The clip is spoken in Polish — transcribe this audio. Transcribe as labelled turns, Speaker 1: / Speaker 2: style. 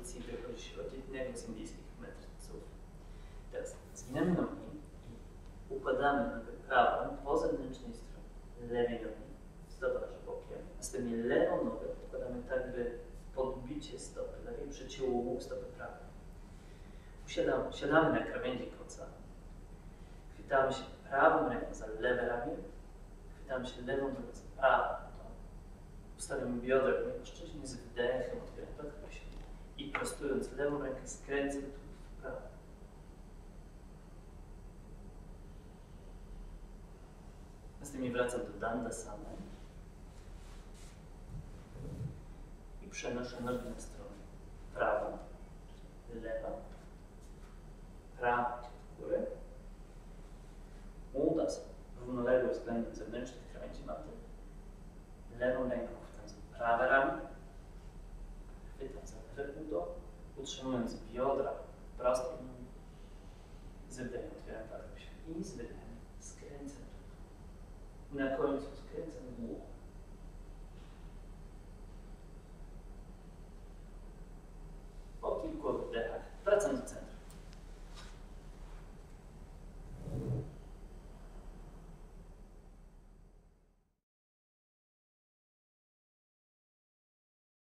Speaker 1: opozycji wychodzi się od jednego z indyjskich mędrców. Teraz zginamy nogi i układamy nogę prawą po zewnętrznej stronie lewej nogi, nasza bokiem. Następnie lewą nogę układamy tak, by podbicie stopy lewej przycięło łuk stopy prawej. Usiadamy, siadamy na krawędzi koca. Chwytamy się prawą ręką za lewe ramię, chwytamy się lewą ręką za prawą. Ustawiam biodra jednocześnie z wdechem, otwieram trochę się i prostując lewą rękę skręcę tu w prawo. Następnie wracam do Dandasana i przenoszę nogi na stronę. Prawą, lewa, prawa w górę, udas równoległe względem zewnętrznych krawędzi maty, lewą ręką za prawe ramię, chwytam za lewe udo, utrzymując biodra prosto z wydechem otwieram klatkę i z. I na końcu skręcam.